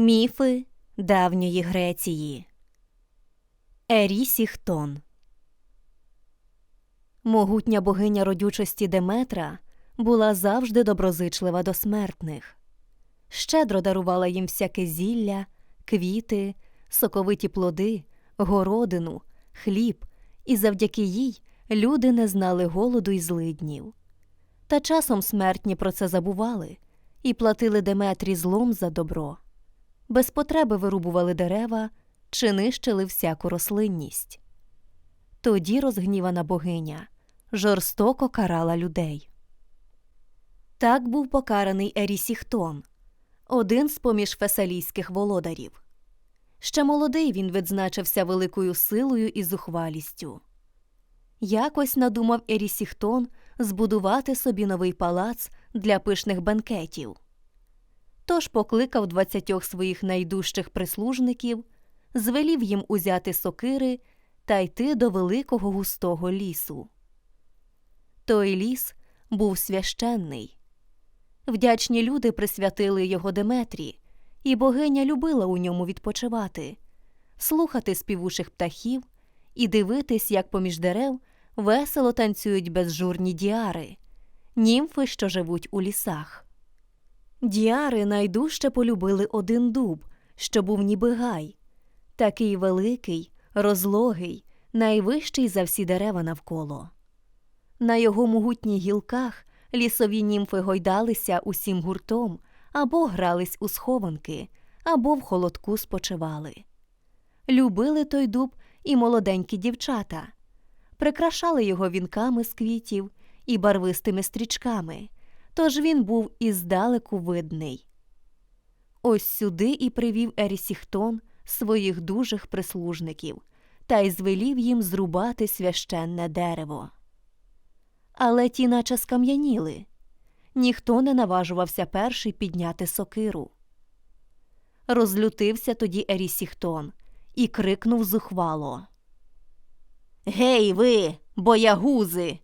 Міфи давньої Греції Ерісіхтон Могутня богиня родючості Деметра була завжди доброзичлива до смертних. Щедро дарувала їм всяке зілля, квіти, соковиті плоди, городину, хліб, і завдяки їй люди не знали голоду й злиднів. Та часом смертні про це забували і платили Деметрі злом за добро без потреби вирубували дерева чи нищили всяку рослинність. Тоді розгнівана богиня жорстоко карала людей. Так був покараний Ерісіхтон, один з поміж фесалійських володарів. Ще молодий він відзначився великою силою і зухвалістю. Якось надумав Ерісіхтон збудувати собі новий палац для пишних бенкетів тож покликав двадцятьох своїх найдужчих прислужників, звелів їм узяти сокири та йти до великого густого лісу. Той ліс був священний. Вдячні люди присвятили його Деметрі, і богиня любила у ньому відпочивати, слухати співучих птахів і дивитись, як поміж дерев весело танцюють безжурні діари, німфи, що живуть у лісах. Діари найдужче полюбили один дуб, що був ніби гай, такий великий, розлогий, найвищий за всі дерева навколо. На його могутніх гілках лісові німфи гойдалися усім гуртом або грались у схованки, або в холодку спочивали. Любили той дуб і молоденькі дівчата, прикрашали його вінками з квітів і барвистими стрічками тож він був іздалеку видний. Ось сюди і привів Ерісіхтон своїх дужих прислужників та й звелів їм зрубати священне дерево. Але ті наче скам'яніли ніхто не наважувався перший підняти сокиру. Розлютився тоді Ерісіхтон і крикнув зухвало Гей, ви, боягузи!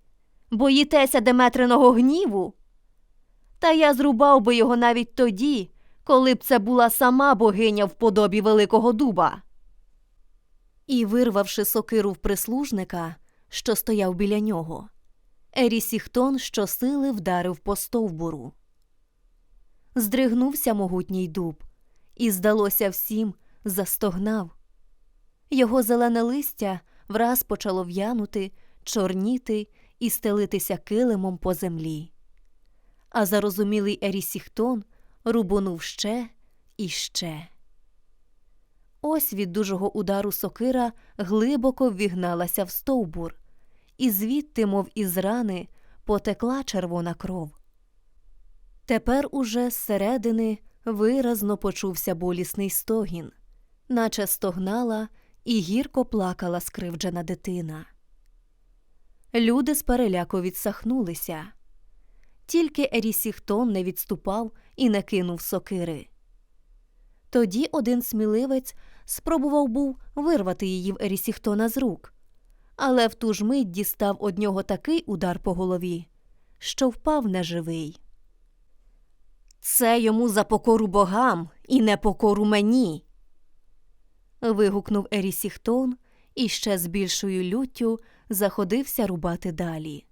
Боїтеся Деметриного гніву? Та я зрубав би його навіть тоді, коли б це була сама богиня в подобі Великого дуба. І, вирвавши сокиру в прислужника, що стояв біля нього, Ерісіхтон щосили вдарив по стовбуру. Здригнувся могутній дуб, і, здалося всім, застогнав. Його зелене листя враз почало в'янути, чорніти і стелитися килимом по землі а зарозумілий Ерісіхтон рубонув ще і ще. Ось від дужого удару сокира глибоко ввігналася в стовбур, і звідти, мов із рани, потекла червона кров. Тепер уже зсередини виразно почувся болісний стогін, наче стогнала і гірко плакала скривджена дитина. Люди з переляку відсахнулися. Тільки Ерісіхтон не відступав і не кинув сокири. Тоді один сміливець спробував був вирвати її в Ерісіхтона з рук, але в ту ж мить дістав од нього такий удар по голові, що впав неживий. Це йому за покору богам і не покору мені. вигукнув Ерісіхтон і ще з більшою люттю заходився рубати далі.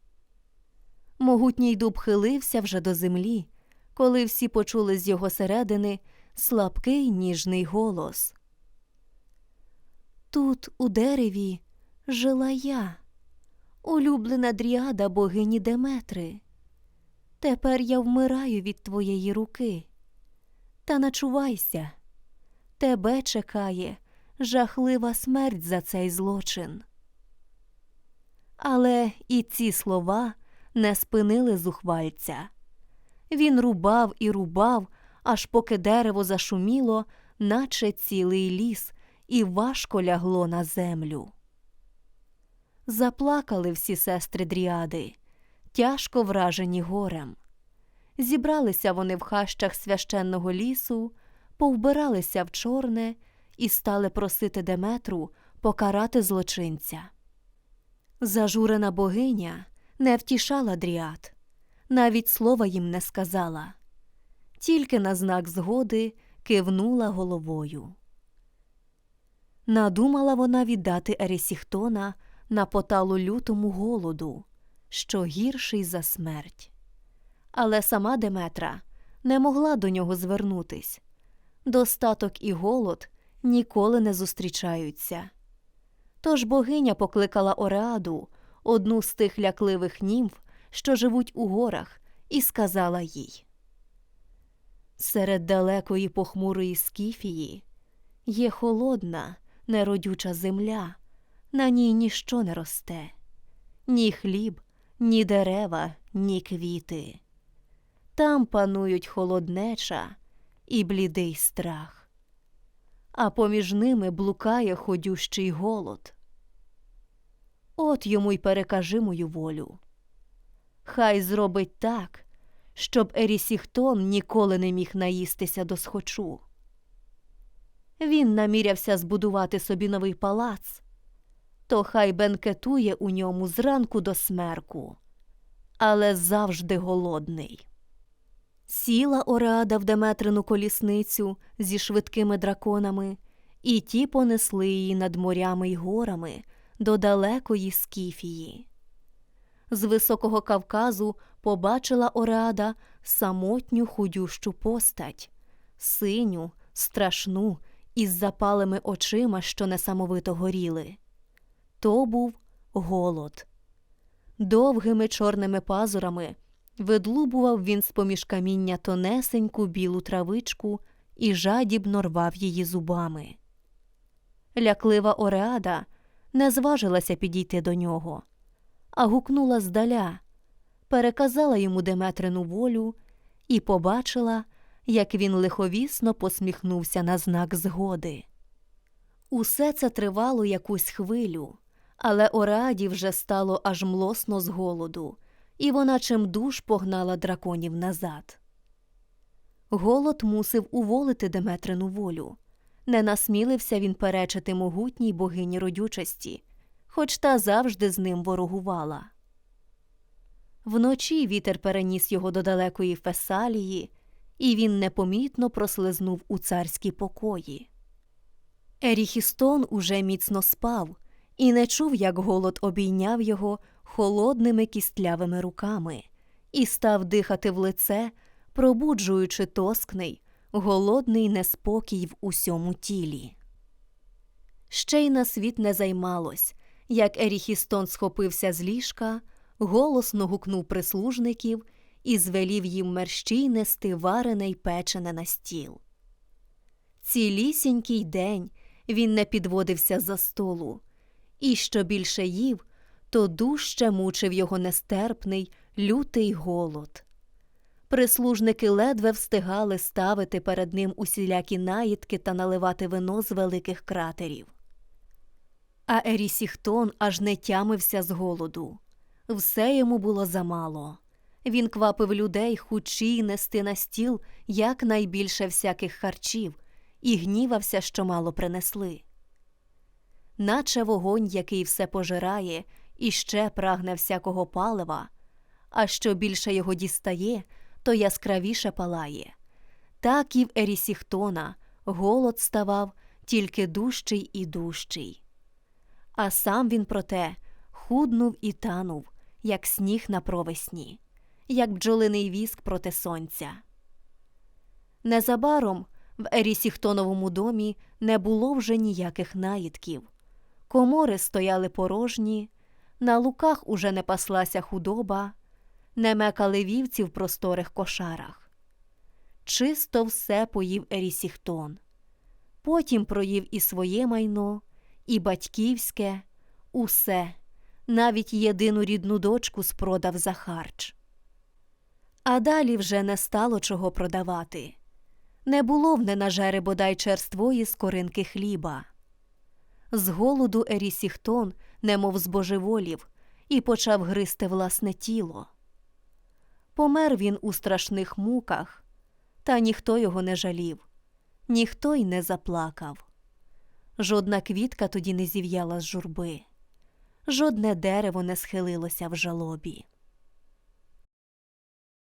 Могутній дуб хилився вже до землі, коли всі почули з його середини слабкий ніжний голос. Тут, у дереві, жила я, улюблена дріада богині Деметри. Тепер я вмираю від твоєї руки. Та начувайся, тебе чекає жахлива смерть за цей злочин. Але і ці слова не спинили зухвальця. Він рубав і рубав, аж поки дерево зашуміло, наче цілий ліс, і важко лягло на землю. Заплакали всі сестри дріади, тяжко вражені горем. Зібралися вони в хащах священного лісу, повбиралися в чорне і стали просити Деметру покарати злочинця. Зажурена богиня не втішала дріад, навіть слова їм не сказала. Тільки на знак згоди кивнула головою. Надумала вона віддати Ересіхтона на поталу лютому голоду, що гірший за смерть. Але сама Деметра не могла до нього звернутись. Достаток і голод ніколи не зустрічаються. Тож богиня покликала Ореаду, одну з тих лякливих німф, що живуть у горах, і сказала їй Серед далекої похмурої скіфії є холодна, неродюча земля, на ній ніщо не росте, ні хліб, ні дерева, ні квіти. Там панують холоднеча і блідий страх, а поміж ними блукає ходющий голод. От йому й перекажи мою волю. Хай зробить так, щоб Ерісіхтон ніколи не міг наїстися до схочу. Він намірявся збудувати собі новий палац, то хай бенкетує у ньому зранку до смерку, але завжди голодний. Сіла Ореада в Деметрину колісницю зі швидкими драконами, і ті понесли її над морями й горами до далекої Скіфії. З високого Кавказу побачила Ореада самотню худющу постать, синю, страшну, із запалими очима, що несамовито горіли. То був голод. Довгими чорними пазурами видлубував він з поміж каміння тонесеньку білу травичку і жадібно рвав її зубами. Ляклива Ореада не зважилася підійти до нього, а гукнула здаля, переказала йому Деметрину волю і побачила, як він лиховісно посміхнувся на знак згоди. Усе це тривало якусь хвилю, але Ореаді вже стало аж млосно з голоду, і вона чимдуж погнала драконів назад. Голод мусив уволити Деметрину волю. Не насмілився він перечити могутній богині родючості, хоч та завжди з ним ворогувала. Вночі вітер переніс його до далекої Фесалії, і він непомітно прослизнув у царські покої. Еріхістон уже міцно спав і не чув, як голод обійняв його холодними кістлявими руками і став дихати в лице, пробуджуючи тоскний, голодний неспокій в усьому тілі. Ще й на світ не займалось, як Еріхістон схопився з ліжка, голосно гукнув прислужників і звелів їм мерщій нести варене й печене на стіл. Цілісінький день він не підводився за столу, і що більше їв, то дужче мучив його нестерпний, лютий голод. Прислужники ледве встигали ставити перед ним усілякі наїдки та наливати вино з великих кратерів. А Ерісіхтон аж не тямився з голоду. Все йому було замало. Він квапив людей хучі нести на стіл якнайбільше всяких харчів, і гнівався, що мало принесли. Наче вогонь, який все пожирає, і ще прагне всякого палива, а що більше його дістає, то яскравіше палає. Так і в Ерісіхтона голод ставав тільки дужчий і дужчий. А сам він проте худнув і танув, як сніг на провесні, як бджолиний віск проти сонця. Незабаром в Ерісіхтоновому домі не було вже ніяких наїдків. Комори стояли порожні, на луках уже не паслася худоба, не мекали вівці в просторих кошарах. Чисто все поїв Ерісіхтон. Потім проїв і своє майно, і батьківське, усе, навіть єдину рідну дочку спродав за харч. А далі вже не стало чого продавати. Не було в ненажери бодай черствої скоринки хліба. З голоду Ерісіхтон, немов збожеволів, і почав гризти власне тіло. Помер він у страшних муках, та ніхто його не жалів, ніхто й не заплакав. Жодна квітка тоді не зів'яла з журби, жодне дерево не схилилося в жалобі.